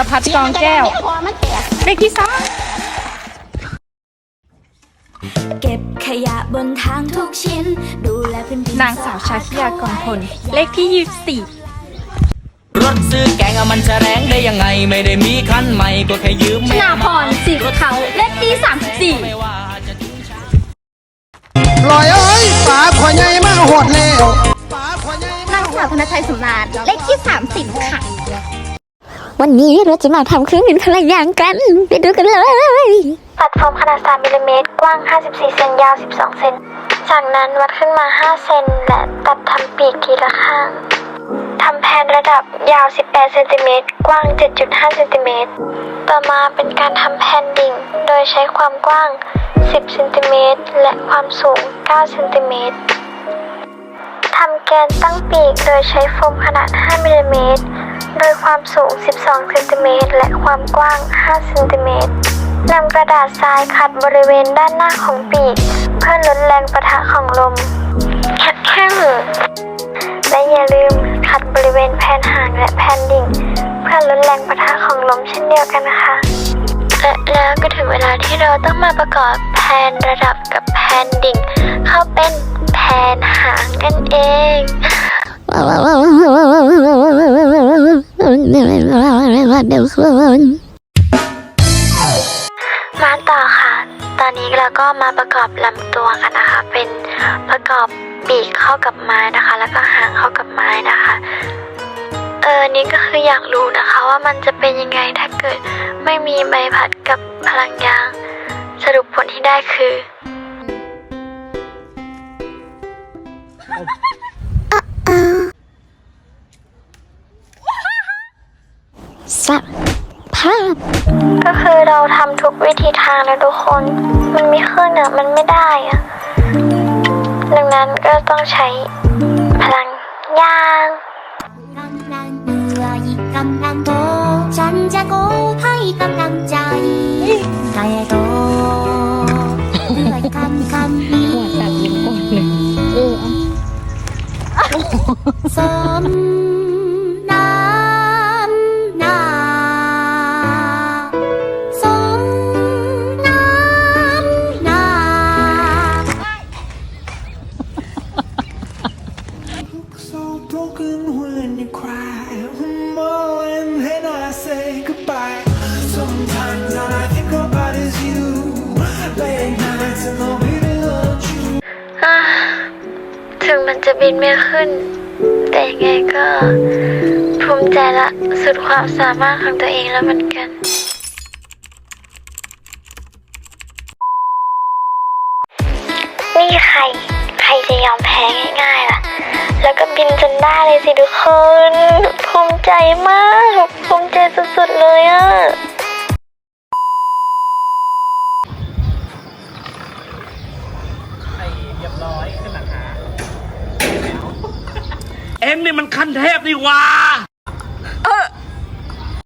รพัฒน์กองแก้วพอมันแตกเลขที่สองเก็บขยะบนทางทุกชิ้น ดูแลพื้นดินนางสาวชาคิยากรพลเลขที่ยี่สิบสี่รถซื้อแกงอะมันจะแรงได้ยังไง ไม่ได้มีคันใหม่ก็แค่ยืมชนาพรสีเขาเลขที่สามสิบสี่ไม่ว่าจะลอยเอ้ยฝาขวาใหญ่มาหดแล้วฝาขวาใหญ่มานางสาวธนชัยสำราญเลขที่สามสิบค่ะ วันนี้เราจะมาทำเครื่องบินลังยางกัน ไปดูกันเลยตัดโฟมขนาด 3มิลลิเมตรกว้าง 54 เซนยาว 12 เซน จากนั้นวัดขึ้นมา 5 เซนและตัดทำปีกทีละข้างทำแผนระดับยาว 18 เซนติเมตรกว้าง 7.5 เซนติเมตรต่อมาเป็นการทำแผ่นดิ่ง โดยใช้ความกว้าง 10 เซนติเมตรและความสูง 9 เซนติเมตรทำแกนตั้งปีกโดยใช้โฟมขนาด 5มิลลิเมตร โดยความสูง 12 เซนติเมตรและความกว้าง 5 เซนติเมตรนำกระดาษทรายขัดบริเวณด้านหน้าของปีก เพื่อลดแรงประทะของลมแค่แค่และอย่าลืมขัดบริเวณแผ่นหางและแผ่นดิ่ง เพื่อลดแรงประทะของลมเช่นเดียวกันนะคะและแล้วก็ถึงเวลาที่เราต้องมาประกอบแผ่นระดับกับแผ่นดิ่ง เข้าเป็นแผ่นหางนั่นเอง มาต่อค่ะ ตอนนี้เราก็มาประกอบลำตัวกันนะคะ เป็นประกอบปีกเข้ากับไม้นะคะ แล้วก็หางเข้ากับไม้นะคะ เออนี่ก็คืออยากรู้นะคะ ว่ามันจะเป็นยังไงถ้าเกิดไม่มีใบพัดกับพลังยาง สรุปผลที่ได้คือ สับภาพก็คือเราทำทุกวิธีทางแล้วทุกคน มันไม่ขึ้นอะ มันไม่ได้อะ ดังนั้นก็ต้องใช้พลังยาง กำลังเหนื่อยกำลังโตฉันจะโกให้กำลังใจใจโตด้วยคำคำนี้สม ถึงมันจะบินไม่ขึ้น แต่ยังไงก็ภูมิใจละสุดความสามารถของตัวเองแล้วเหมือนกัน นี่ใคร ใครจะยอมแพ้ง่ายๆล่ะ แล้วก็บินจนได้เลยสิทุกคน ภูมิใจมาก ภูมิใจสุดๆเลยอะ องนี่มันขั้นเทพนี่หว่า